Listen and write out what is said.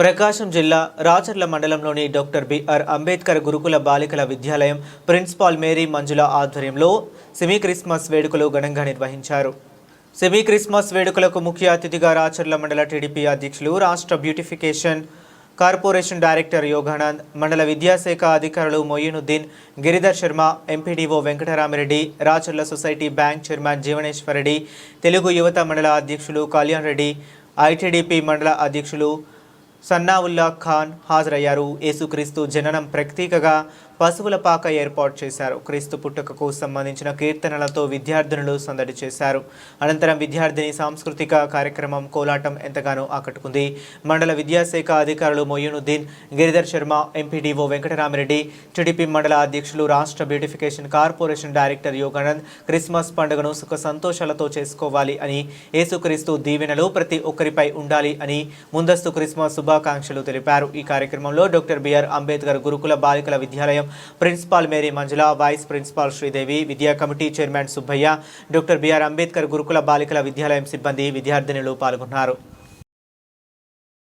ప్రకాశం జిల్లా రాచర్ల మండలంలోని doctor BR Ambedkar గురుకుల బాలికల విద్యాలయం ప్రిన్సిపాల్ మేరీ మంజుల ఆధ్వర్యంలో సెమీ క్రిస్మస్ వేడుకలు ఘనంగా నిర్వహించారు. సెమీ క్రిస్మస్ వేడుకలకు ముఖ్య అతిథిగా రాచర్ల మండల టీడీపీ అధ్యక్షులు రాష్ట్ర బ్యూటిఫికేషన్ కార్పొరేషన్ డైరెక్టర్ యోగానంద్ మండల విద్యాశాఖ అధికారులు Moinuddin Giridhar Sharma MPDO Venkataramireddy Racharla society bank chairman Jeevaneshwar Reddy Telugu యువత మండల అధ్యక్షులు కళ్యాణ్ రెడ్డి ఐటీడీపీ మండల అధ్యక్షులు సన్నావుల్లా ఖాన్ హాజరయ్యారు. యేసుక్రీస్తు జననం ప్రతీకగా పశువుల పాక ఏర్పాటు చేశారు. క్రీస్తు పుట్టుకకు సంబంధించిన కీర్తనలతో విద్యార్థినులు సందడి చేశారు. అనంతరం విద్యార్థిని సాంస్కృతిక కార్యక్రమం కోలాటం ఎంతగానో ఆకట్టుకుంది. మండల విద్యాశాఖ అధికారులు మొయ్యునుద్దీన్ గిరిధర్ శర్మ ఎంపీడీఓ వెంకటరామిరెడ్డి టీడీపీ మండల అధ్యక్షులు రాష్ట్ర beautification corporation director Yoganand Christmas పండుగను సుఖ సంతోషాలతో చేసుకోవాలి అని యేసుక్రీస్తు దీవెనలు ప్రతి ఒక్కరిపై ఉండాలి అని ముందస్తు క్రిస్మస్ శుభాకాంక్షలు తెలిపారు. ఈ కార్యక్రమంలో డాక్టర్ బిఆర్ అంబేద్కర్ గురుకుల బాలికల విద్యాలయం principal Mary Manjula vice principal Sridevi విద్యా committee chairman Subbaiah doctor BR Ambedkar గురుకుల బాలికల విద్యాలయం సిబ్బంది విద్యార్థినులు పాల్గొన్నారు.